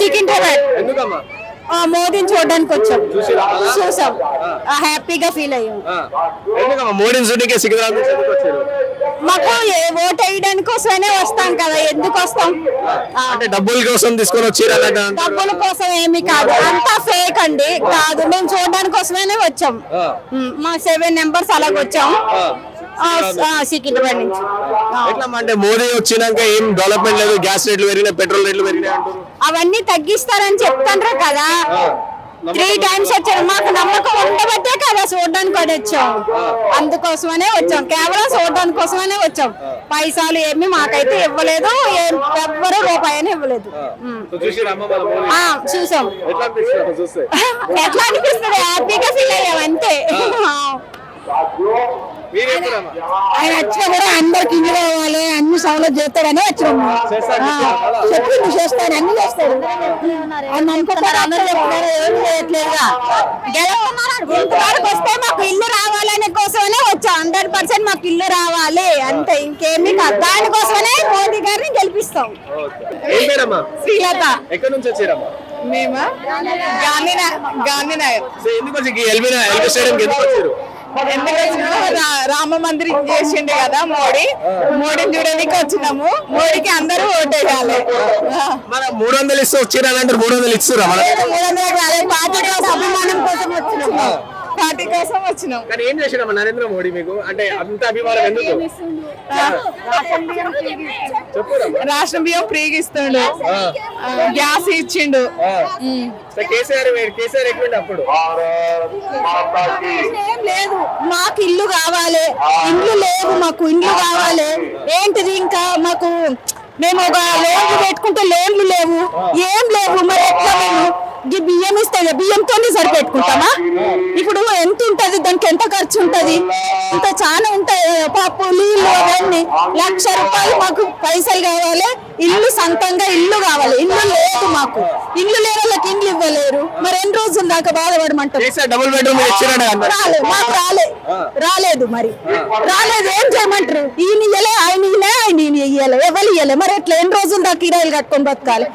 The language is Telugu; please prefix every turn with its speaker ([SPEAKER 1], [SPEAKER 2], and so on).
[SPEAKER 1] సికింద్రాబాద్ మోదీని చూడడానికి వచ్చాం. చూసాం. హ్యాపీగా ఫీల్ అయ్యాం.
[SPEAKER 2] మోడీని సికింద్రాబాద్ వచ్చారు?
[SPEAKER 1] మాకు ఓట్ వేయడానికి కోసమే వస్తాం కదా ఎందుకు వస్తాం?
[SPEAKER 2] డబ్బుల కోసం తీసుకొని వచ్చిరా
[SPEAKER 1] డబ్బుల కోసం ఏమి కాదు. అంతా ఫేక్ అండి కాదు మేము చూడడానికి కోసమే వచ్చాం. మా సెవెన్ నెంబర్స్ అలాగ వచ్చాం ఆ, ఆ, సికింద్రాబాద్ నుంచి. ఆ.
[SPEAKER 2] ఎట్లా అంటే మోదీ వచ్చినాక ఏం డెవలప్మెంట్ లేదు గ్యాస్ రేట్లు పెరిగినాయి పెట్రోల్ రేట్లు పెరిగినాయి
[SPEAKER 1] అవన్నీ తగ్గిస్తారని చెప్తాండ్రు కదా. త్రీ టైమ్స్ వచ్చారు. మాకు నమ్మకం ఉండబట్టే కదా చూడడానికి కూడా వచ్చాం అందుకోసమనే వచ్చాం. కేవలం చూడడానికి కోసమనే వచ్చాం. పైసలు ఏమి మాకైతే ఇవ్వలేదు ఎవ్వరూ రూపాయని ఇవ్వలేదు.
[SPEAKER 2] మోడీ
[SPEAKER 1] ఆ, చూసాం.
[SPEAKER 2] ఎట్లా అనిపిస్తుంది
[SPEAKER 1] హ్యాపీగా ఫీల్ అయ్యాం అంతే. ఆయన వచ్చినా కూడా అందరికి ఇల్లు కావాలి అన్ని సౌలభ్యం చేస్తాడని వచ్చినాము
[SPEAKER 2] చేస్తాడు,
[SPEAKER 1] ఆ, చెప్పిండు చేస్తాడు అన్ని చేస్తాడు. ఆయన అనుకుంటారు అందరూ చెప్తున్నారు ఏం చేయట్లేదుగా గెలుస్తున్నారు ఇంతవరకు వస్తే మాకు ఇల్లు రావాలనే కోసమనే వచ్చాం హండ్రెడ్ పర్సెంట్ మాకు ఇల్లు రావాలి అంతే ఇంకేమీ కాదు. దానికోసమనే మోదీ గారిని గెలిపిస్తాం. శ్రీలత.
[SPEAKER 2] ఎక్కడి నుంచి వచ్చారమ్మా?
[SPEAKER 1] మేమా? గాంధీనగర్ గాంధీనగర్.
[SPEAKER 2] సో ఎందుకు వచ్చి ఎల్బీ ఎల్బీ స్టేడియం ఎందుకు వచ్చారు?
[SPEAKER 1] ఎందుకు రామ మందిరం చేసిండే కదా మోడీ. మోడీని చూడడానికి వచ్చినాము. మోడీకి అందరూ ఓటేయాలి
[SPEAKER 2] మన మూడు వందలు ఇస్తే వచ్చిరా మూడు వందలు ఇస్తురా మన
[SPEAKER 1] పార్టీ కోసం అభిమానం కోసం వచ్చినాము పార్టీ కోసం వచ్చినాం.
[SPEAKER 2] కానీ ఏం చేసిరమ్మా నరేంద్ర మోడీ మీకు? అంటే అంత అభిమానం ఎందుకు?
[SPEAKER 1] రాష్ట్రం బియ్యం ఫ్రీగా ఇస్తుండు. గ్యాస్ ఇచ్చిండు.
[SPEAKER 2] కేసీఆర్ కేసీఆర్ అప్పుడు?
[SPEAKER 1] లేదు. మాకు ఇల్లు కావాలి. ఇల్లు లేవు మాకు. ఇల్లు కావాలి. ఏంటిది ఇంకా మాకు? మేము ఒక లోన్లు పెట్టుకుంటే లోన్లు లేవు. ఏం లేవు. మరి ఎట్లా మేము? బియ్యం ఇస్తే బియ్యంతోనే సరిపెట్టుకుంటామా? ఇప్పుడు ఎంత ఉంటది? దానికి ఎంత ఖర్చు ఉంటది? ఇంత చాలా ఉంటాయి పప్పు నీళ్ళు అవన్నీ. లక్ష రూపాయలు మాకు పైసలు కావాలి. ఇల్లు సొంతంగా ఇల్లు కావాలి. ఇల్లు లేదు మాకు. ఇల్లు లేని వాళ్ళకి ఇల్లు ఇవ్వలేరు. మరి ఎన్ని రోజుల దాకా బాధపడమంటారు?
[SPEAKER 2] డబుల్ బెడ్రూమ్
[SPEAKER 1] మాకు రాలే. రాలేదు మరి. రాలేదు. ఏం చేయమంటారు? ఈయన ఇయ్యలే ఆయన ఇయ్యలే ఆయన ఇయ్యలే. ఎవరు ఇయ్యలే? మరి ఎట్లా? ఎన్ని రోజులు దాకా కిరాయిలు కట్టుకొని బతకాలి?